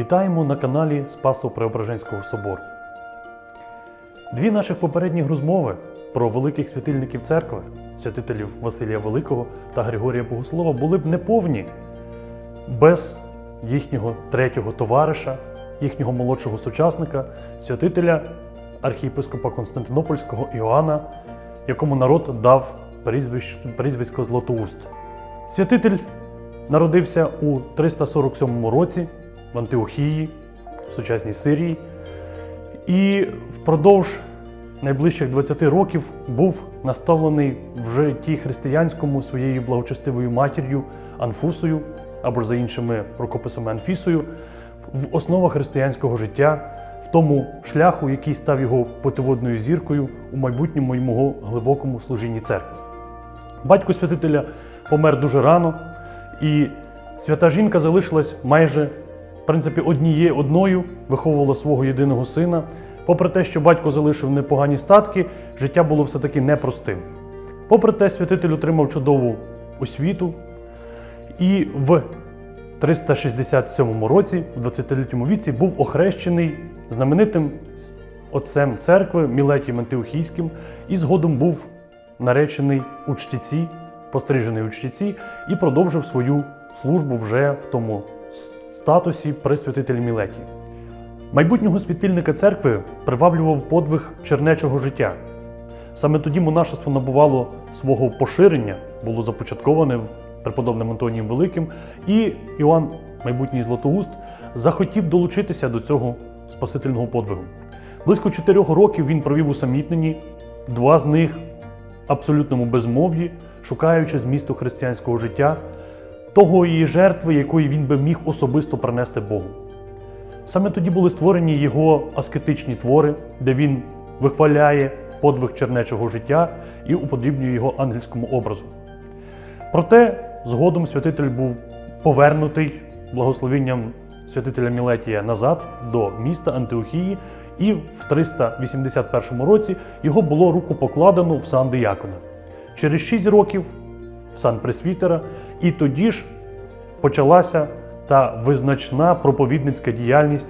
Вітаємо на каналі Спасо Преображенського собору. Дві наших попередніх розмови про великих святильників церкви, святителів Василія Великого та Григорія Богослова, були б неповні без їхнього третього товариша, їхнього молодшого сучасника, святителя архієпископа Константинопольського Іоанна, якому народ дав прізвисько Златоуст. Святитель народився у 347 році в Антиохії, в сучасній Сирії, і впродовж найближчих 20 років був наставлений в житті християнському своєю благочестивою матір'ю Анфусою, або за іншими рукописами Анфісою, в основах християнського життя, в тому шляху, який став його путеводною зіркою у майбутньому й глибокому служінні церкви. Батько святителя помер дуже рано, і свята жінка залишилась майже в принципі однією одною, виховувала свого єдиного сина. Попри те, що батько залишив непогані статки, життя було все-таки непростим. Попри те, святитель отримав чудову освіту і в 367 році, в 20-літньому віці, був охрещений знаменитим отцем церкви Мілетієм Антиохійським і згодом був наречений у чтіці, пострижений у чтіці і продовжив свою службу вже в тому статусі пресвятителя Мілетії. Майбутнього світильника церкви приваблював подвиг чернечого життя. Саме тоді монашество набувало свого поширення, було започатковане преподобним Антонієм Великим, і Іоанн, майбутній Златоуст, захотів долучитися до цього спасительного подвигу. Близько чотирьох років він провів усамітнені, два з них абсолютному безмов'ї, шукаючи змісту християнського життя, того її жертви, якої він би міг особисто принести Богу. Саме тоді були створені його аскетичні твори, де він вихваляє подвиг чернечого життя і уподрібнює його ангельському образу. Проте згодом святитель був повернутий благословенням святителя Мілетія назад до міста Антиохії, і в 381 році його було руку покладено в сан диякона. Через 6 років в сан пресвітера, і тоді ж почалася та визначна проповідницька діяльність,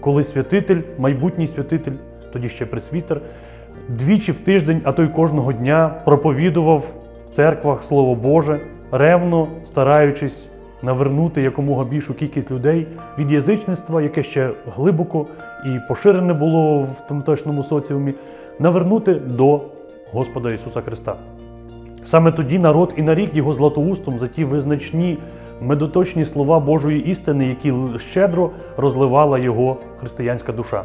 коли святитель, майбутній святитель, тоді ще пресвітер, двічі в тиждень, а то й кожного дня проповідував в церквах Слово Боже, ревно стараючись навернути якомога більшу кількість людей від язичництва, яке ще глибоко і поширене було в тамтешньому соціумі, навернути до Господа Ісуса Христа. Саме тоді народ і нарік його златоустом за ті визначні медоточні слова Божої істини, які щедро розливала його християнська душа.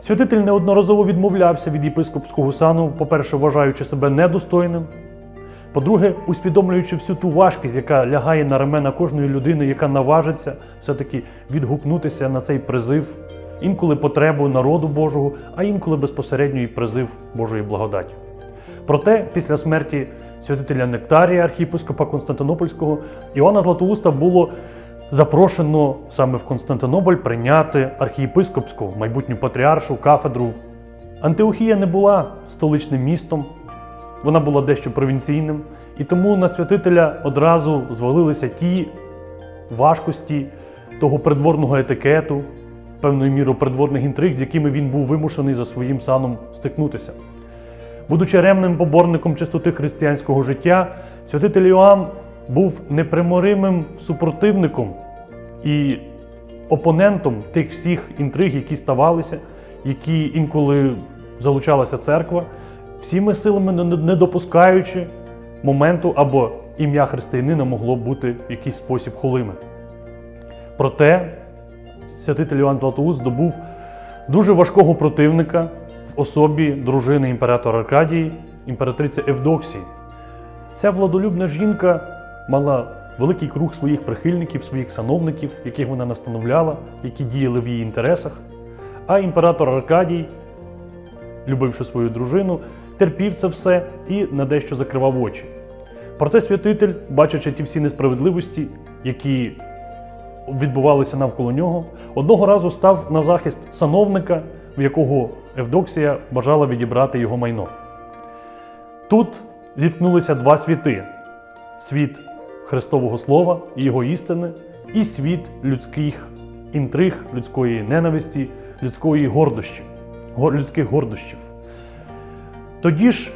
Святитель неодноразово відмовлявся від єпископського сану, по-перше, вважаючи себе недостойним. По-друге, усвідомлюючи всю ту важкість, яка лягає на рамена кожної людини, яка наважиться все-таки відгукнутися на цей призив, інколи потребу народу Божого, а інколи безпосередньо і призив Божої благодаті. Проте, після смерті святителя Нектарія, архієпископа Константинопольського, Іоанна Златоуста було запрошено саме в Константинополь прийняти архієпископську майбутню патріаршу кафедру. Антиохія не була столичним містом, вона була дещо провінційним, і тому на святителя одразу звалилися ті важкості того придворного етикету, певною мірою придворних інтриг, з якими він був вимушений за своїм саном стикнутися. Будучи ремним поборником чистоти християнського життя, святитель Іоанн був непримиримим супротивником і опонентом тих всіх інтриг, які ставалися, які інколи залучалася церква, всіми силами не- допускаючи моменту або ім'я християнина могло бути в якийсь спосіб холиме. Проте святитель Іоанн Златоуст здобув дуже важкого противника в особі дружини імператора Аркадії, імператриці Евдоксії. Ця владолюбна жінка мала великий круг своїх прихильників, своїх сановників, яких вона настановляла, які діяли в її інтересах. А імператор Аркадій, любивши свою дружину, терпів це все і на дещо закривав очі. Проте святитель, бачачи ті всі несправедливості, які відбувалися навколо нього, одного разу став на захист сановника, в якого Евдоксія бажала відібрати його майно. Тут зіткнулися два світи: світ Христового Слова і Його істини, і світ людських інтриг, людської ненависті, людської гордощі, людських гордощів. Тоді ж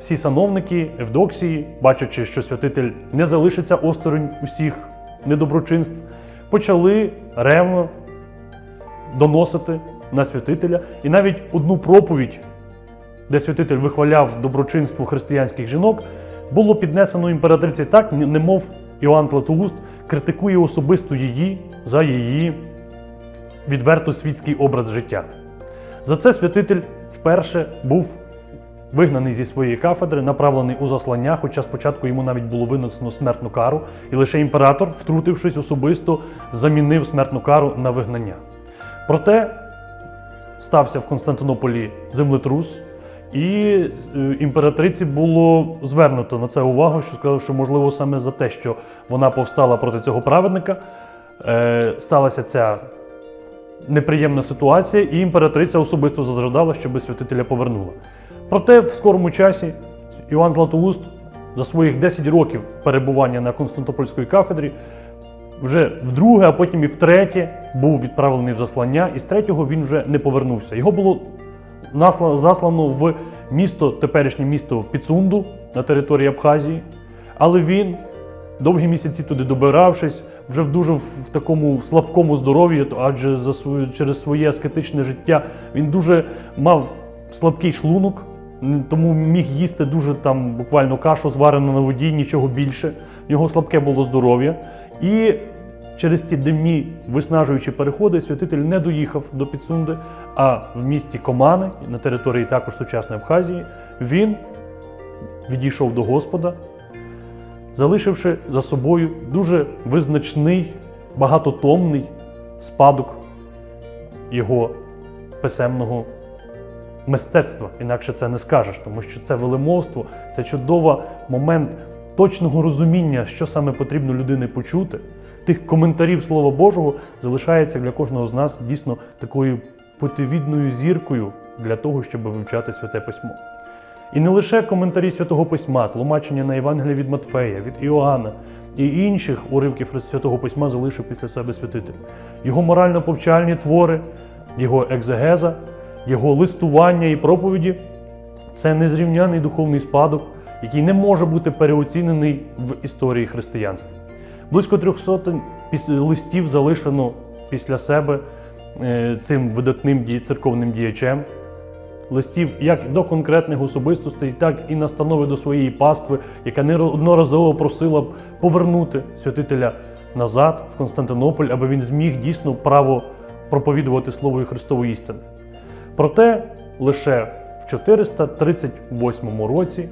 всі сановники Евдоксії, бачачи, що святитель не залишиться осторонь усіх недоброчинств, почали ревно доносити на святителя. І навіть одну проповідь, де святитель вихваляв доброчинство християнських жінок, було піднесено імператриці так, немов Іоанн Златоуст критикує особисто її за її відверто світський образ життя. За це святитель вперше був вигнаний зі своєї кафедри, направлений у заслання, хоча спочатку йому навіть було винесено смертну кару, і лише імператор, втрутившись особисто, замінив смертну кару на вигнання. Проте стався в Константинополі землетрус, і е, імператриці було звернуто на це увагу, що сказав, що можливо саме за те, що вона повстала проти цього праведника, е, сталася ця неприємна ситуація, і імператриця особисто зажадала, щоб святителя повернула. Проте в скорому часі Іван Златоуст за своїх 10 років перебування на Константинопольській кафедрі вже вдруге, а потім і втретє був відправлений в заслання, і з третього він вже не повернувся. Його було заслано в місто, теперішнє місто Піцунду на території Абхазії, але він довгі місяці туди добиравшись, вже в дуже в такому слабкому здоров'ї, адже за свою, через своє аскетичне життя він дуже мав слабкий шлунок, тому міг їсти дуже там буквально кашу зварену на воді, нічого більше. В нього слабке було здоров'я. І через ці дивні виснажуючі переходи святитель не доїхав до Підсунди, а в місті Комани, на території також сучасної Абхазії, він відійшов до Господа, залишивши за собою дуже визначний, багатотомний спадок його писемного мистецтва. Інакше це не скажеш, тому що це велимовство, це чудовий момент точного розуміння, що саме потрібно людині почути. Тих коментарів Слова Божого залишається для кожного з нас дійсно такою путевідною зіркою для того, щоб вивчати святе письмо. І не лише коментарі святого письма, тлумачення на Євангелія від Матфея, від Іоанна і інших уривків святого письма залишив після себе святитель. Його морально-повчальні твори, його екзегеза, його листування і проповіді це незрівняний духовний спадок, який не може бути переоцінений в історії християнства. Близько 300 піс- листів залишено після себе е, цим видатним церковним діячем. Листів як до конкретних особистостей, так і настанови до своєї пастви, яка неодноразово просила б повернути святителя назад в Константинополь, аби він зміг дійсно право проповідувати слово Христової істини. Проте лише в 438 році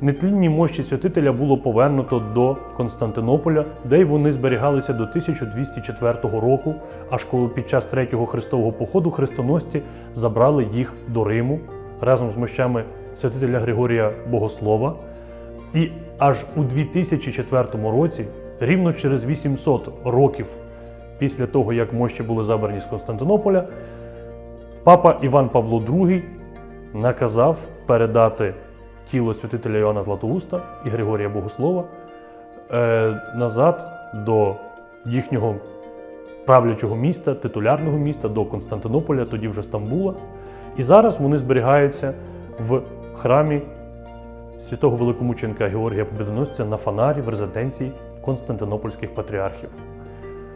нетлінні мощі святителя було повернуто до Константинополя, де й вони зберігалися до 1204 року, аж коли під час третього хрестового походу хрестоносці забрали їх до Риму разом з мощами святителя Григорія Богослова. І аж у 2004 році, рівно через 800 років після того, як мощі були забрані з Константинополя, папа Іван Павло II наказав передати тіло святителя Іоанна Златоуста і Григорія Богослова е, назад до їхнього правлячого міста, титулярного міста, до Константинополя, тоді вже Стамбула. І зараз вони зберігаються в храмі святого великомученка Георгія Побідоносця на фонарі в резиденції Константинопольських патріархів.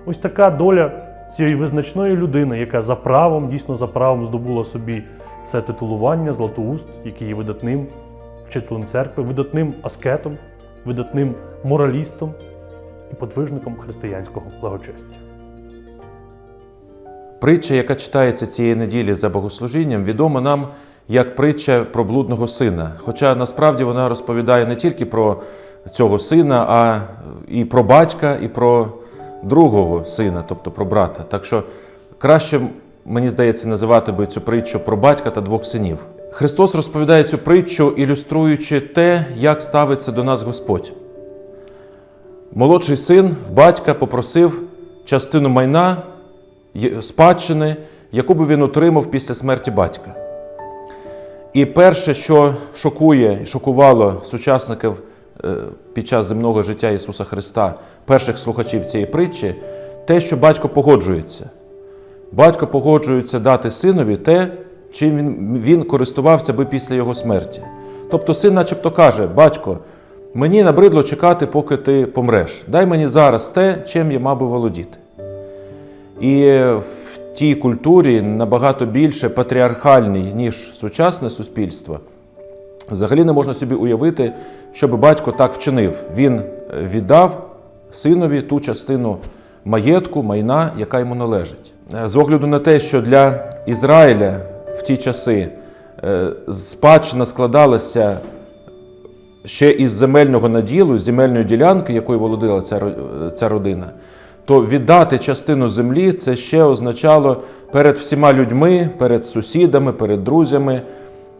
Ось така доля цієї визначної людини, яка за правом, дійсно за правом здобула собі це титулування Златоуст, який є видатним вчителем церкви, видатним аскетом, видатним моралістом і подвижником християнського благочестя. Притча, яка читається цієї неділі за богослужінням, відома нам як притча про блудного сина. Хоча насправді вона розповідає не тільки про цього сина, а і про батька, і про другого сина, тобто про брата. Так що краще, мені здається, називати би цю притчу про батька та двох синів. Христос розповідає цю притчу, ілюструючи те, як ставиться до нас Господь. Молодший син в батька попросив частину майна спадщини, яку би він отримав після смерті батька. І перше, що шокує і шокувало сучасників е, під час земного життя Ісуса Христа, перших слухачів цієї притчі, те, що батько погоджується. Батько погоджується дати синові те, чим він, він користувався би після його смерті. Тобто син начебто каже: Батько, мені набридло чекати, поки ти помреш. Дай мені зараз те, чим я мав би володіти. І в тій культурі набагато більше патріархальній, ніж сучасне суспільство. Взагалі не можна собі уявити, щоб батько так вчинив. Він е, віддав синові ту частину маєтку, майна, яка йому належить. Е, З огляду на те, що для Ізраїля в ті часи е, спадщина складалася ще із земельного наділу, з земельної ділянки, якою володила ця, ця родина, то віддати частину землі це ще означало перед всіма людьми, перед сусідами, перед друзями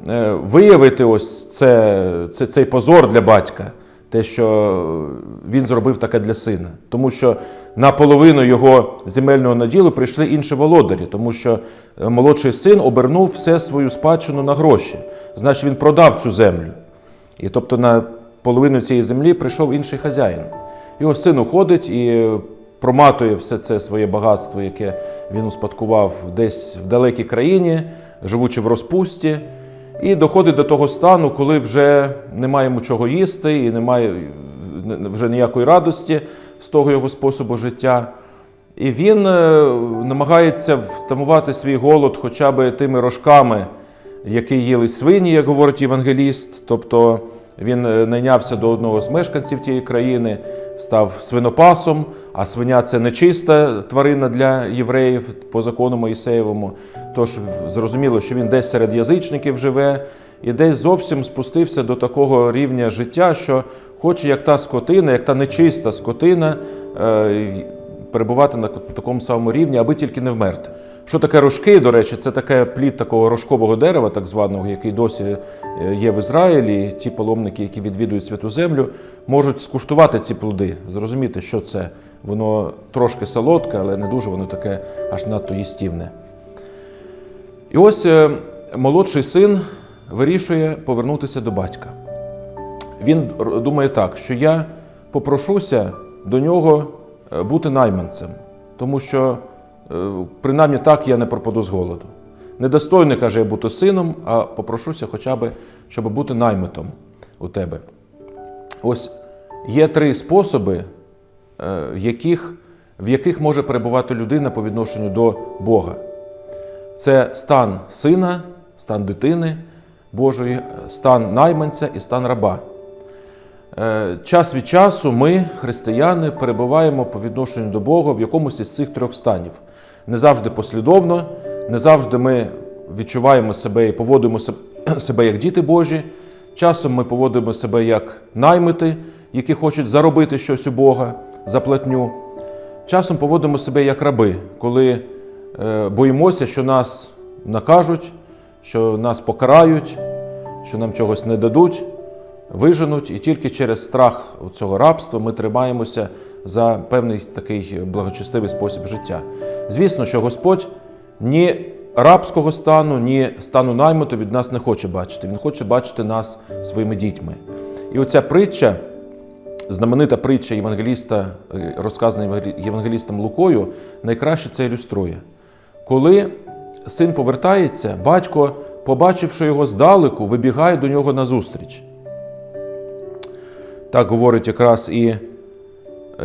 е, виявити ось це, це, цей позор для батька, те, що він зробив таке для сина. Тому що на половину його земельного наділу прийшли інші володарі, тому що е, молодший син обернув все свою спадщину на гроші. Значить, він продав цю землю. І тобто на половину цієї землі прийшов інший хазяїн. Його син уходить і проматує все це своє багатство, яке він успадкував десь в далекій країні, живучи в розпусті, і доходить до того стану, коли вже немає йому чого їсти і немає вже ніякої радості з того його способу життя. І він е, намагається втамувати свій голод хоча б тими рожками, які їли свині, як говорить євангеліст. Тобто він е, найнявся до одного з мешканців тієї країни, став свинопасом, а свиня це нечиста тварина для євреїв по закону Моїсеєвому. Тож зрозуміло, що він десь серед язичників живе і десь зовсім спустився до такого рівня життя, що хоче, як та скотина, як та нечиста скотина, е, перебувати на такому самому рівні, аби тільки не вмерти. Що таке рожки, до речі, це таке плід такого рожкового дерева, так званого, який досі е, є в Ізраїлі. Ті паломники, які відвідують святу землю, можуть скуштувати ці плоди, зрозуміти, що це. Воно трошки солодке, але не дуже воно таке аж надто їстівне. І ось е, молодший син вирішує повернутися до батька. Він думає так, що я попрошуся до нього е, бути найманцем, тому що е, принаймні так я не пропаду з голоду. Недостойний, каже, я бути сином, а попрошуся хоча б, щоб бути наймитом у тебе. Ось є три способи, в яких, в яких може перебувати людина по відношенню до Бога. Це стан сина, стан дитини Божої, стан найманця і стан раба. Е, Час від часу ми, християни, перебуваємо по відношенню до Бога в якомусь із цих трьох станів. Не завжди послідовно, не завжди ми відчуваємо себе і поводимо себе як діти Божі. Часом ми поводимо себе як наймити, які хочуть заробити щось у Бога за платню. Часом поводимо себе як раби, коли боїмося, що нас накажуть, що нас покарають, що нам чогось не дадуть, виженуть, і тільки через страх цього рабства ми тримаємося за певний такий благочестивий спосіб життя. Звісно, що Господь ні рабського стану, ні стану наймиту від нас не хоче бачити. Він хоче бачити нас своїми дітьми. І оця притча знаменита притча євангеліста, е, розказана євангелі- євангелістом Лукою, найкраще це ілюструє. Коли син повертається, батько, побачивши його здалеку, вибігає до нього назустріч. Так говорить якраз і е,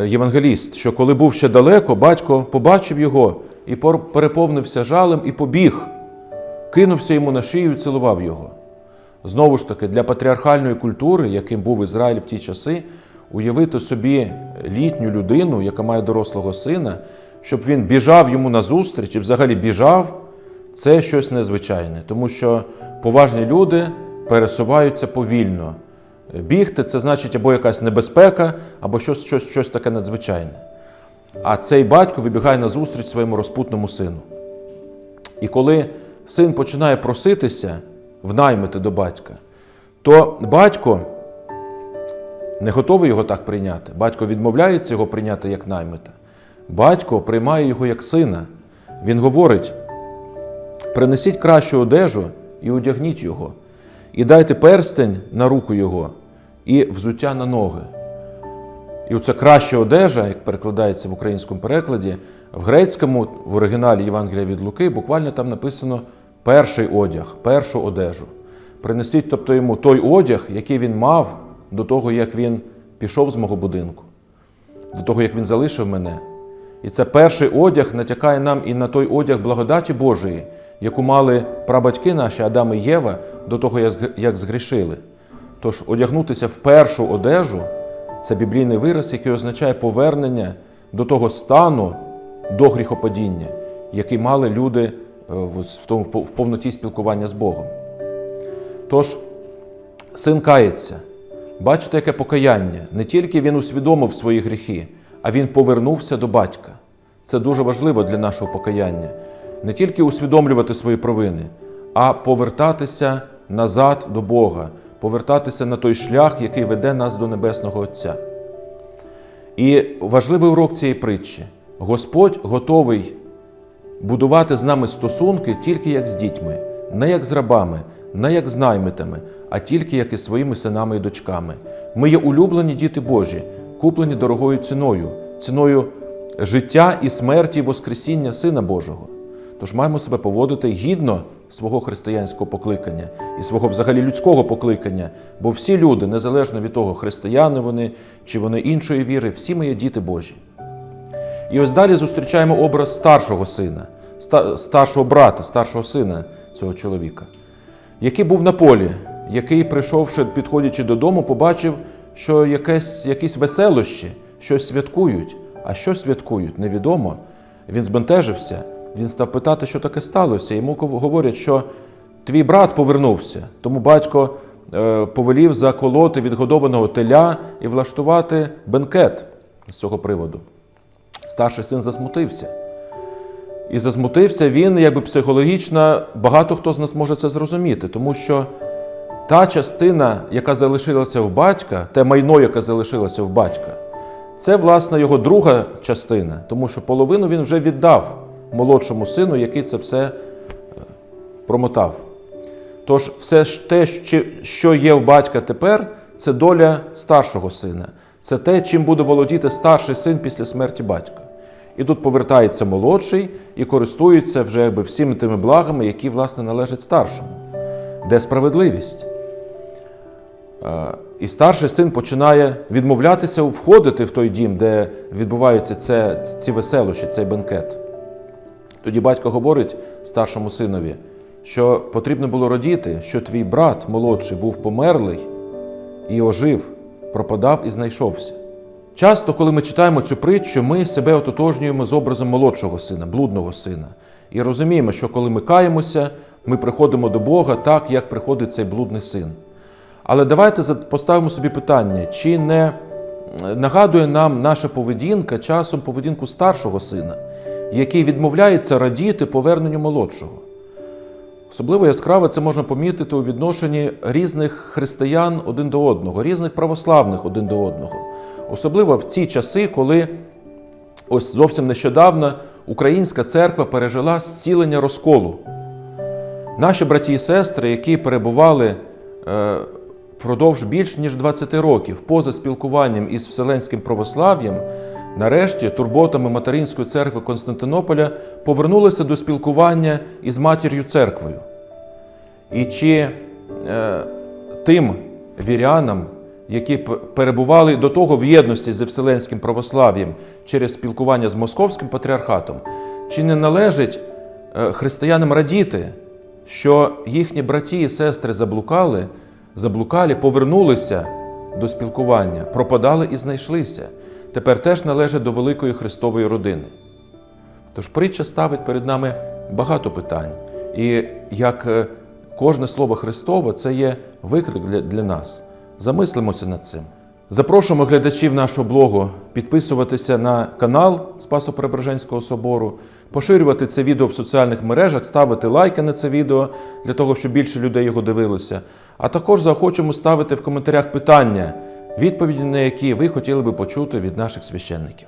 євангеліст, що коли був ще далеко, батько побачив його і переповнився жалем і побіг, кинувся йому на шию і цілував його. Знову ж таки, для патріархальної культури, яким був Ізраїль в ті часи, уявити собі літню людину, яка має дорослого сина, щоб він біжав йому назустріч і взагалі біжав, це щось незвичайне, тому що поважні люди пересуваються повільно. Бігти це значить або якась небезпека, або щось, щось, щось таке надзвичайне. А цей батько вибігає назустріч своєму розпутному сину. І коли син починає проситися внаймити до батька, то батько не готовий його так прийняти. Батько відмовляється його прийняти як наймита. Батько приймає його як сина. Він говорить: принесіть кращу одежу і одягніть його, і дайте перстень на руку його, і взуття на ноги. І оце краща одежа, як перекладається в українському перекладі, в грецькому, в оригіналі Євангелія від Луки, буквально там написано перший одяг, першу одежу. Принесіть тобто йому той одяг, який він мав до того, як він пішов з мого будинку, до того, як він залишив мене. І це перший одяг натякає нам і на той одяг благодаті Божої, яку мали прабатьки наші Адам і Єва до того, як згрішили. Тож одягнутися в першу одежу це біблійний вираз, який означає повернення до того стану до гріхопадіння, який мали люди е, в повноті спілкування з Богом. Тож син кається. Бачите, яке покаяння. Не тільки він усвідомив свої гріхи, а він повернувся до батька. Це дуже важливо для нашого покаяння. Не тільки усвідомлювати свої провини, а повертатися назад до Бога, повертатися на той шлях, який веде нас до Небесного Отця. І важливий урок цієї притчі: Господь готовий будувати з нами стосунки тільки як з дітьми, не як з рабами, не як з наймитами, а тільки як із своїми синами і дочками. Ми є улюблені діти Божі, куплені дорогою ціною, ціною життя і смерті Воскресіння Сина Божого. Тож маємо себе поводити гідно свого християнського покликання і свого взагалі людського покликання, бо всі люди, незалежно від того, християни вони чи вони іншої віри, всі ми є діти Божі. І ось далі зустрічаємо образ старшого сина, старшого брата, старшого сина цього чоловіка, який був на полі, який, прийшовши, підходячи додому, побачив, що якесь, якісь веселощі, щось святкують. А що святкують, невідомо. Він збентежився, він став питати, що таке сталося. Йому говорять, що твій брат повернувся. Тому батько е, повелів заколоти відгодованого теля і влаштувати бенкет з цього приводу. Старший син засмутився. І засмутився він, якби психологічно, багато хто з нас може це зрозуміти, тому що та частина, яка залишилася в батька, те майно, яке залишилося в батька, це, власне, його друга частина, тому що половину він вже віддав молодшому сину, який це все е, промотав. Тож, все ж те, що- є в батька тепер, це доля старшого сина. Це те, чим буде володіти старший син після смерті батька. І тут повертається молодший і користується вже якби всіми тими благами, які, власне, належать старшому. Де справедливість? Е, І старший син починає відмовлятися входити в той дім, де відбуваються це, ці веселощі, цей бенкет. Тоді батько говорить старшому синові, що потрібно було радіти, що твій брат молодший був померлий і ожив, пропадав і знайшовся. Часто, коли ми читаємо цю притчу, ми себе ототожнюємо з образом молодшого сина, блудного сина, і розуміємо, що коли ми каємося, ми приходимо до Бога так, як приходить цей блудний син. Але давайте поставимо собі питання, чи не нагадує нам наша поведінка часом поведінку старшого сина, який відмовляється радіти поверненню молодшого. Особливо яскраво це можна помітити у відношенні різних християн один до одного, різних православних один до одного. Особливо в ці часи, коли ось зовсім нещодавно українська церква пережила зцілення розколу. Наші браті і сестри, які перебували е, впродовж більш ніж 20 років поза спілкуванням із Вселенським православ'ям, нарешті турботами Материнської церкви Константинополя повернулися до спілкування із матір'ю церквою. І чи е, тим вірянам, які перебували до того в єдності з Вселенським православ'ям через спілкування з Московським патріархатом, чи не належить е, християнам радіти, що їхні браті і сестри заблукали, заблукалі, повернулися до спілкування, пропадали і знайшлися. Тепер теж належать до великої Христової родини. Тож притча ставить перед нами багато питань. І як е, кожне слово Христове, це є виклик для, для нас. Замислимося над цим. Запрошуємо глядачів нашого блогу підписуватися на канал Спасо Преображенського собору, поширювати це відео в соціальних мережах, ставити лайки на це відео для того, щоб більше людей його дивилося. А також захочемо ставити в коментарях питання, відповіді на які ви хотіли би почути від наших священників.